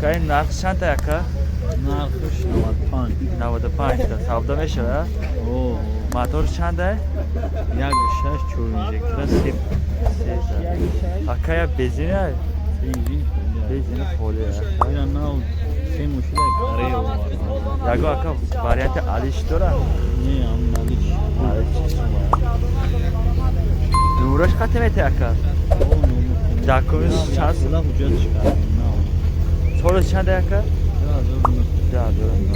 که این نرخ چند تا یکا؟ نرخش 95 95 تا سودا میشه اوه موتور چنده؟ یک شش چور انجکتر سیب اکا یا بنزینه؟ بنزین بنزین فولیه اینا نو سه مشکل کاره و یگو اکا واریانت علیش داره؟ نه هم نلیش نمروش خطه میته اکا؟ دکومنت چند چند حجت کردیم Sonra sen de yakar. Ya diyorum.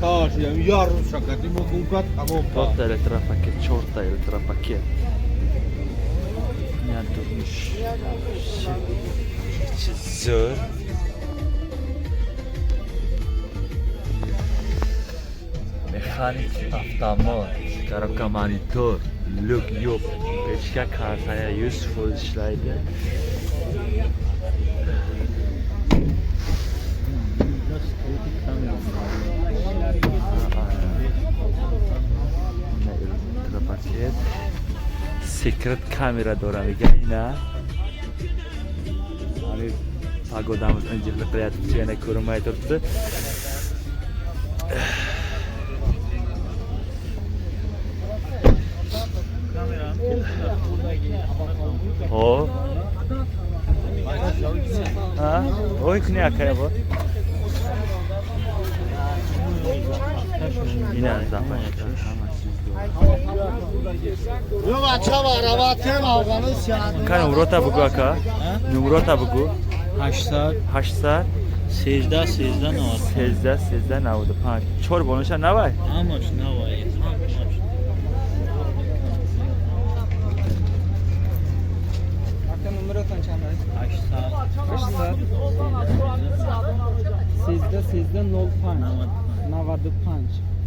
Sağaçıyam yarım şaka değil mi? Kulkat ama Tot da elektropaket, çort da elektropaket. Yani durmuş. Zor. Mekanik, avtomot, karoka manitör. Look, yok. Belçika kafaya useful işlerdi. Paket. Secret kamera dora migaina. Hani pagodamız öncelikle kreatif şeyine korumaya tuttu. O. Ha? O ikni akaya bu. Yine zahmet etmiş. Bu maça var, avatem Afganistan. Kan umrota bugu aka? Numrota bugu? Haşsar. Haşsar. Sejda, sejda ne var? Sejda, sejda ne oldu? Çor bonuşa ne var? Amaç ne var? Çanda? 800 800 13 13 05 95